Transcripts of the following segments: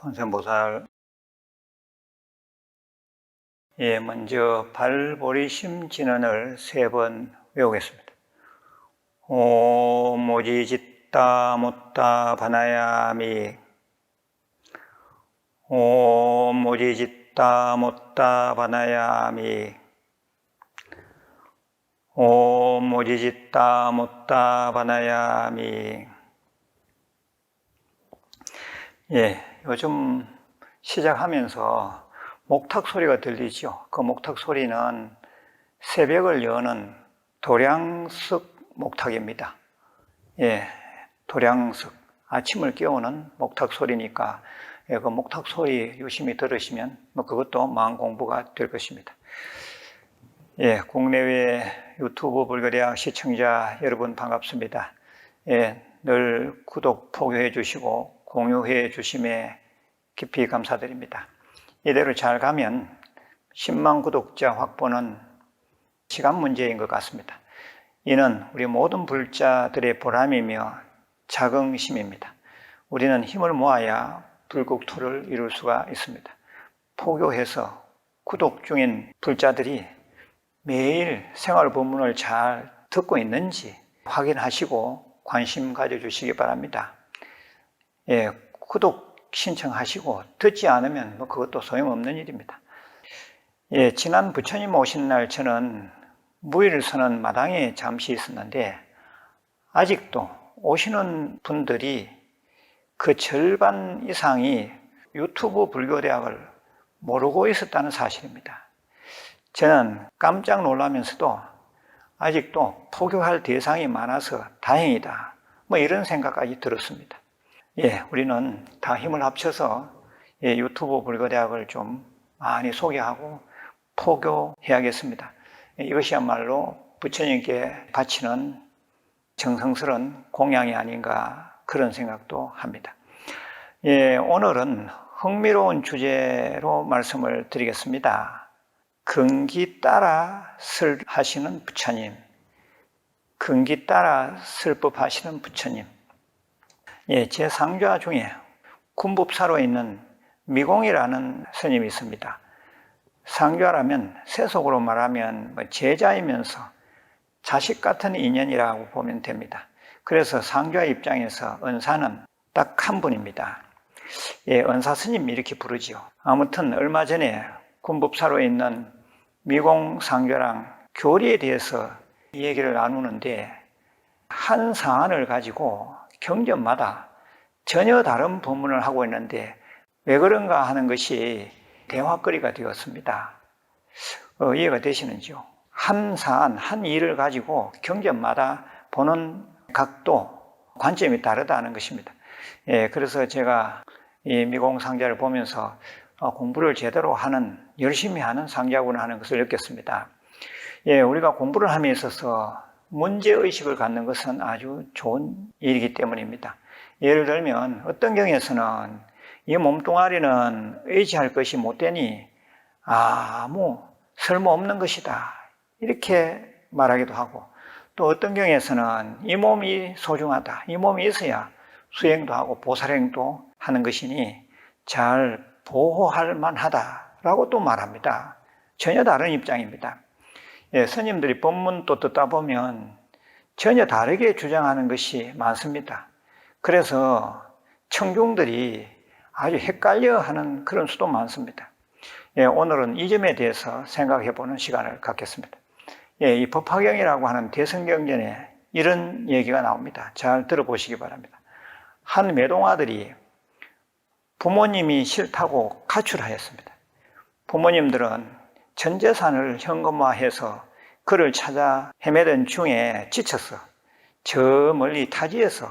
관세음보살. 예, 먼저 발보리심 진언을 세 번 외우겠습니다. 오 모지짓다 못다 바나야미 오 모지짓다 못다 바나야미 오 모지짓다 못다 바나야미 예, 요즘 시작하면서 목탁 소리가 들리죠. 그 목탁 소리는 새벽을 여는 도량석 목탁입니다. 예, 도량석. 아침을 깨우는 목탁 소리니까 예, 그 목탁 소리 유심히 들으시면 뭐 그것도 마음 공부가 될 것입니다. 예, 국내외 유튜브 불교대학 시청자 여러분 반갑습니다. 예, 늘 구독, 포교해 주시고 공유해 주심에 깊이 감사드립니다. 이대로 잘 가면 10만 구독자 확보는 시간 문제인 것 같습니다. 이는 우리 모든 불자들의 보람이며 자긍심입니다. 우리는 힘을 모아야 불국토를 이룰 수가 있습니다. 포교해서 구독 중인 불자들이 매일 생활 본문을 잘 듣고 있는지 확인하시고 관심 가져주시기 바랍니다. 예, 구독 신청하시고 듣지 않으면 뭐 그것도 소용없는 일입니다. 예, 지난 부처님 오신 날 저는 무의를 서는 마당에 잠시 있었는데 아직도 오시는 분들이 그 절반 이상이 유튜브 불교대학을 모르고 있었다는 사실입니다. 저는 깜짝 놀라면서도 아직도 포교할 대상이 많아서 다행이다. 뭐 이런 생각까지 들었습니다. 예, 우리는 다 힘을 합쳐서 예, 유튜브 불교대학을 좀 많이 소개하고 포교해야겠습니다. 예, 이것이야말로 부처님께 바치는 정성스러운 공양이 아닌가 그런 생각도 합니다. 예, 오늘은 흥미로운 주제로 말씀을 드리겠습니다. 근기 따라 슬 하시는 부처님, 근기 따라 슬법 하시는 부처님. 예, 제 상좌 중에 군법사로 있는 미공이라는 스님이 있습니다. 상좌라면 세속으로 말하면 뭐 제자이면서 자식 같은 인연이라고 보면 됩니다. 그래서 상좌 입장에서 은사는 딱 한 분입니다. 예, 은사 스님 이렇게 부르지요. 아무튼 얼마 전에 군법사로 있는 미공 상좌랑 교리에 대해서 얘기를 나누는데 한 사안을 가지고 경전마다 전혀 다른 법문을 하고 있는데 왜 그런가 하는 것이 대화거리가 되었습니다. 어, 이해가 되시는지요? 한 사안, 한 일을 가지고 경전마다 보는 각도, 관점이 다르다는 것입니다. 예, 그래서 제가 이 미공 상자를 보면서 어, 공부를 제대로 하는, 열심히 하는 상자구나 하는 것을 느꼈습니다. 예, 우리가 공부를 함에 있어서 문제의식을 갖는 것은 아주 좋은 일이기 때문입니다. 예를 들면 어떤 경우에서는 이 몸뚱아리는 의지할 것이 못 되니 아무 쓸모없는 것이다. 이렇게 말하기도 하고 또 어떤 경우에서는 이 몸이 소중하다. 이 몸이 있어야 수행도 하고 보살행도 하는 것이니 잘 보호할 만하다라고 또 말합니다. 전혀 다른 입장입니다. 예, 스님들이 법문 또 듣다 보면 전혀 다르게 주장하는 것이 많습니다. 그래서 청중들이 아주 헷갈려 하는 그런 수도 많습니다. 예, 오늘은 이 점에 대해서 생각해 보는 시간을 갖겠습니다. 예, 이 법화경이라고 하는 대성경전에 이런 얘기가 나옵니다. 잘 들어보시기 바랍니다. 한 매동아들이 부모님이 싫다고 가출하였습니다. 부모님들은 전 재산을 현금화해서 그를 찾아 헤매던 중에 지쳐서 저 멀리 타지에서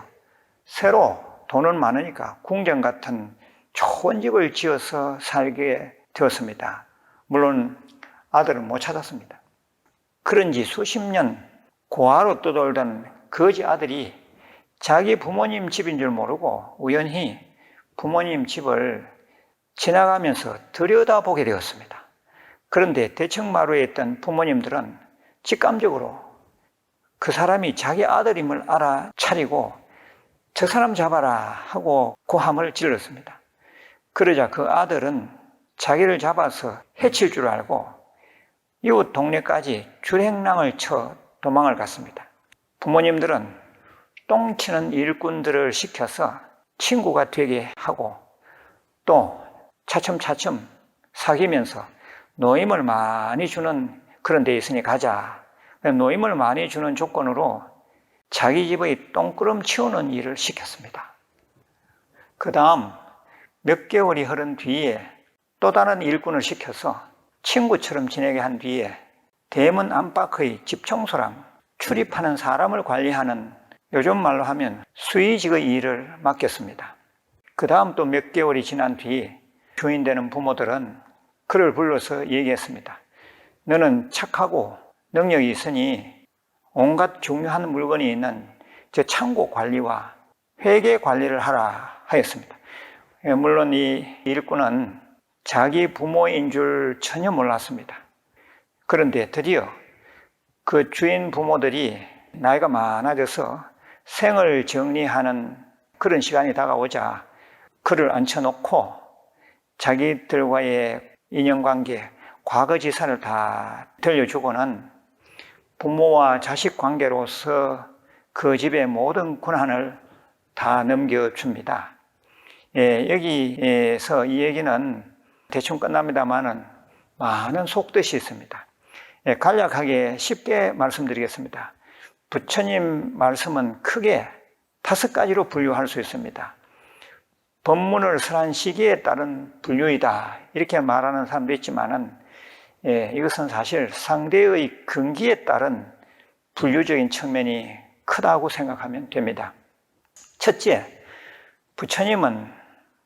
새로 돈은 많으니까 궁전 같은 좋은 집을 지어서 살게 되었습니다. 물론 아들은 못 찾았습니다. 그런 지 수십 년 고아로 떠돌던 거지 아들이 자기 부모님 집인 줄 모르고 우연히 부모님 집을 지나가면서 들여다보게 되었습니다. 그런데 대청마루에 있던 부모님들은 직감적으로 그 사람이 자기 아들임을 알아차리고 저 사람 잡아라 하고 고함을 질렀습니다. 그러자 그 아들은 자기를 잡아서 해칠 줄 알고 이웃 동네까지 줄행랑을 쳐 도망을 갔습니다. 부모님들은 똥치는 일꾼들을 시켜서 친구가 되게 하고 또 차츰차츰 사귀면서 노임을 많이 주는 그런 데 있으니 가자. 노임을 많이 주는 조건으로 자기 집의 똥구름 치우는 일을 시켰습니다. 그 다음 몇 개월이 흐른 뒤에 또 다른 일꾼을 시켜서 친구처럼 지내게 한 뒤에 대문 안팎의 집 청소랑 출입하는 사람을 관리하는 요즘 말로 하면 수의직의 일을 맡겼습니다. 그 다음 또 몇 개월이 지난 뒤 주인 되는 부모들은 그를 불러서 얘기했습니다. 너는 착하고 능력이 있으니 온갖 중요한 물건이 있는 저 창고 관리와 회계 관리를 하라 하였습니다. 예, 물론 이 일꾼은 자기 부모인 줄 전혀 몰랐습니다. 그런데 드디어 그 주인 부모들이 나이가 많아져서 생을 정리하는 그런 시간이 다가오자 그를 앉혀놓고 자기들과의 인연관계, 과거 지산을 다 들려주고는 부모와 자식 관계로서 그 집의 모든 권한을 다 넘겨줍니다. 예, 여기에서 이 얘기는 대충 끝납니다만은 많은 속뜻이 있습니다. 예, 간략하게 쉽게 말씀드리겠습니다. 부처님 말씀은 크게 다섯 가지로 분류할 수 있습니다. 법문을 설한 시기에 따른 분류이다. 이렇게 말하는 사람도 있지만은, 예, 이것은 사실 상대의 근기에 따른 분류적인 측면이 크다고 생각하면 됩니다. 첫째, 부처님은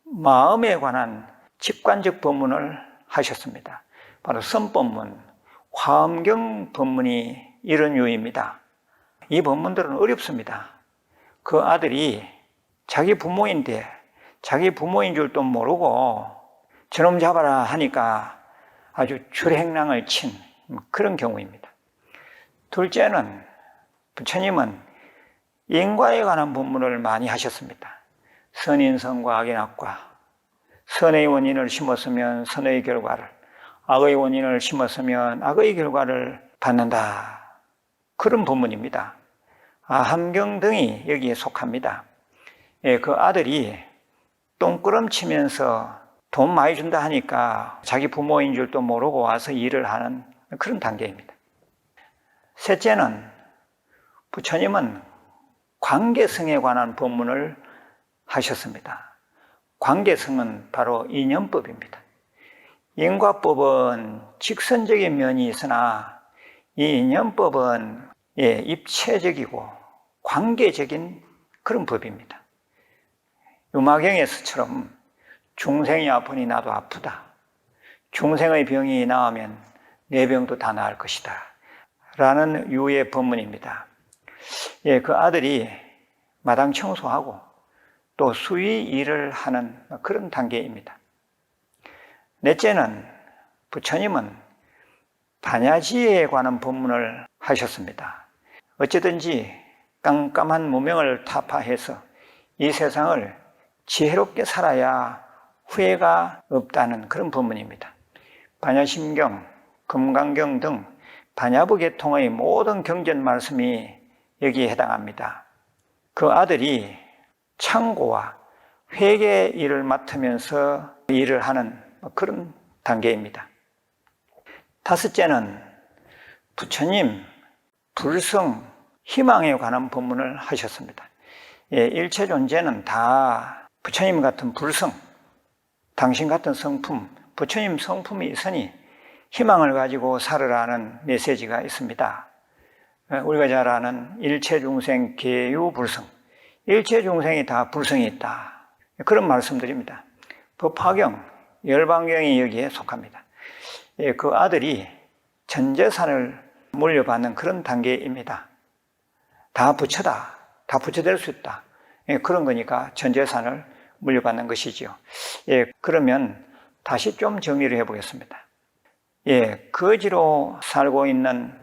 마음에 관한 직관적 법문을 하셨습니다. 바로 선법문, 화엄경 법문이 이런 유입니다. 이 법문들은 어렵습니다. 그 아들이 자기 부모인데 자기 부모인 줄도 모르고 저놈 잡아라 하니까 아주 출행랑을 친 그런 경우입니다. 둘째는 부처님은 인과에 관한 법문을 많이 하셨습니다. 선인선과 악인 악과 선의 원인을 심었으면 선의 결과를 악의 원인을 심었으면 악의 결과를 받는다. 그런 법문입니다. 아, 함경 등이 여기에 속합니다. 예, 그 아들이 똥꾸럼 치면서 돈 많이 준다 하니까 자기 부모인 줄도 모르고 와서 일을 하는 그런 단계입니다. 셋째는 부처님은 관계성에 관한 법문을 하셨습니다. 관계성은 바로 인연법입니다. 인과법은 직선적인 면이 있으나 이 인연법은 예, 입체적이고 관계적인 그런 법입니다. 유마경에서처럼 중생이 아프니 나도 아프다. 중생의 병이 나으면 내 병도 다 나을 것이다. 라는 유의 법문입니다. 예, 그 아들이 마당 청소하고 또 수의 일을 하는 그런 단계입니다. 넷째는 부처님은 반야지에 관한 법문을 하셨습니다. 어쨌든지 깜깜한 무명을 타파해서 이 세상을 지혜롭게 살아야 후회가 없다는 그런 법문입니다. 반야심경, 금강경 등 반야부 계통의 모든 경전 말씀이 여기에 해당합니다. 그 아들이 창고와 회계 일을 맡으면서 일을 하는 그런 단계입니다. 다섯째는 부처님 불성 희망에 관한 법문을 하셨습니다. 예, 일체 존재는 다 부처님 같은 불성, 당신 같은 성품, 부처님 성품이 있으니 희망을 가지고 살으라는 메시지가 있습니다. 예, 우리가 잘 아는 일체 중생 계유 불성, 일체 중생이 다 불성이 있다. 그런 말씀드립니다. 법화경, 열방경이 여기에 속합니다. 예, 그 아들이 전 재산을 물려받는 그런 단계입니다. 다 부처다. 다 부처될 수 있다. 예, 그런 거니까 전 재산을 물려받는 것이지요. 예, 그러면 다시 좀 정리를 해보겠습니다. 예, 거지로 살고 있는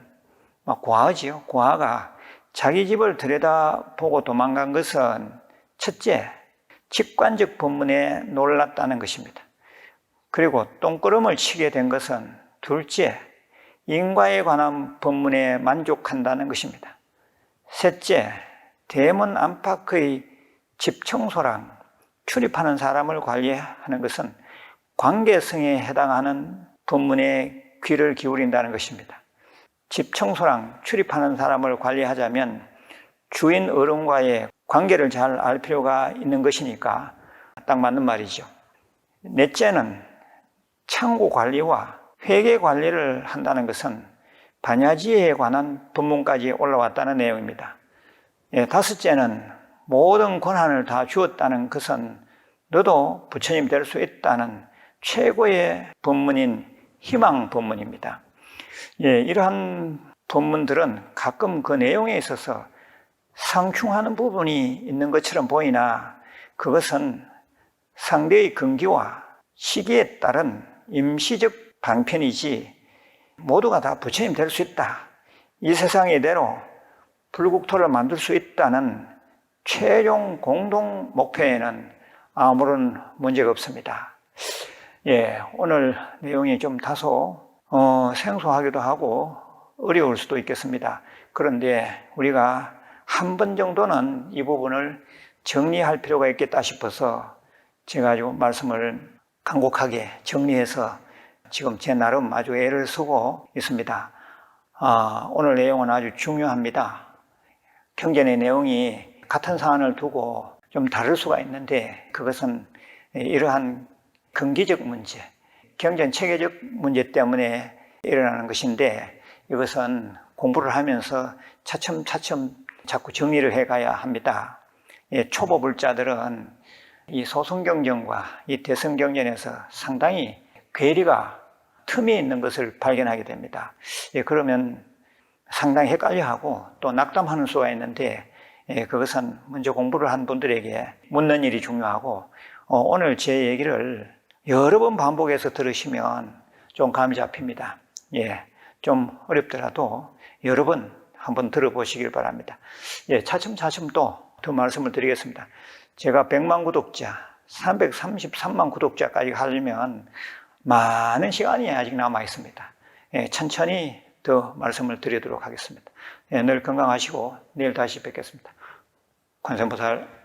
과지요. 과가 자기 집을 들여다보고 도망간 것은 첫째, 직관적 법문에 놀랐다는 것입니다. 그리고 똥구름을 치게 된 것은 둘째, 인과에 관한 법문에 만족한다는 것입니다. 셋째, 대문 안팎의 집 청소랑 출입하는 사람을 관리하는 것은 관계성에 해당하는 법문에 귀를 기울인다는 것입니다. 집 청소랑 출입하는 사람을 관리하자면 주인 어른과의 관계를 잘 알 필요가 있는 것이니까 딱 맞는 말이죠. 넷째는 창고 관리와 회계 관리를 한다는 것은 반야지에 관한 법문까지 올라왔다는 내용입니다. 예, 다섯째는 모든 권한을 다 주었다는 것은 너도 부처님 될 수 있다는 최고의 법문인 희망 법문입니다. 예, 이러한 법문들은 가끔 그 내용에 있어서 상충하는 부분이 있는 것처럼 보이나 그것은 상대의 근기와 시기에 따른 임시적 방편이지 모두가 다 부처님 될 수 있다. 이 세상의 대로 불국토를 만들 수 있다는 최종 공동 목표에는 아무런 문제가 없습니다. 예, 오늘 내용이 좀 다소 어, 생소하기도 하고 어려울 수도 있겠습니다. 그런데 우리가 한 번 정도는 이 부분을 정리할 필요가 있겠다 싶어서 제가 아주 말씀을 간곡하게 정리해서 지금 제 나름 아주 애를 쓰고 있습니다. 아, 오늘 내용은 아주 중요합니다. 경전의 내용이 같은 사안을 두고 좀 다를 수가 있는데 그것은 이러한 근기적 문제, 경전 체계적 문제 때문에 일어나는 것인데 이것은 공부를 하면서 차츰차츰 자꾸 정리를 해 가야 합니다. 예, 초보 불자들은 이 소승경전과 이 대승경전에서 상당히 괴리가 틈이 있는 것을 발견하게 됩니다. 예, 그러면 상당히 헷갈려하고 또 낙담하는 수가 있는데 예, 그것은 먼저 공부를 한 분들에게 묻는 일이 중요하고 어, 오늘 제 얘기를 여러 번 반복해서 들으시면 좀 감이 잡힙니다. 예, 좀 어렵더라도 여러 번 한번 들어보시길 바랍니다. 예, 차츰차츰 또 더 말씀을 드리겠습니다. 제가 100만 구독자, 333만 구독자까지 하려면 많은 시간이 아직 남아 있습니다. 예, 천천히 더 말씀을 드리도록 하겠습니다. 예, 늘 건강하시고 내일 다시 뵙겠습니다. 관세음보살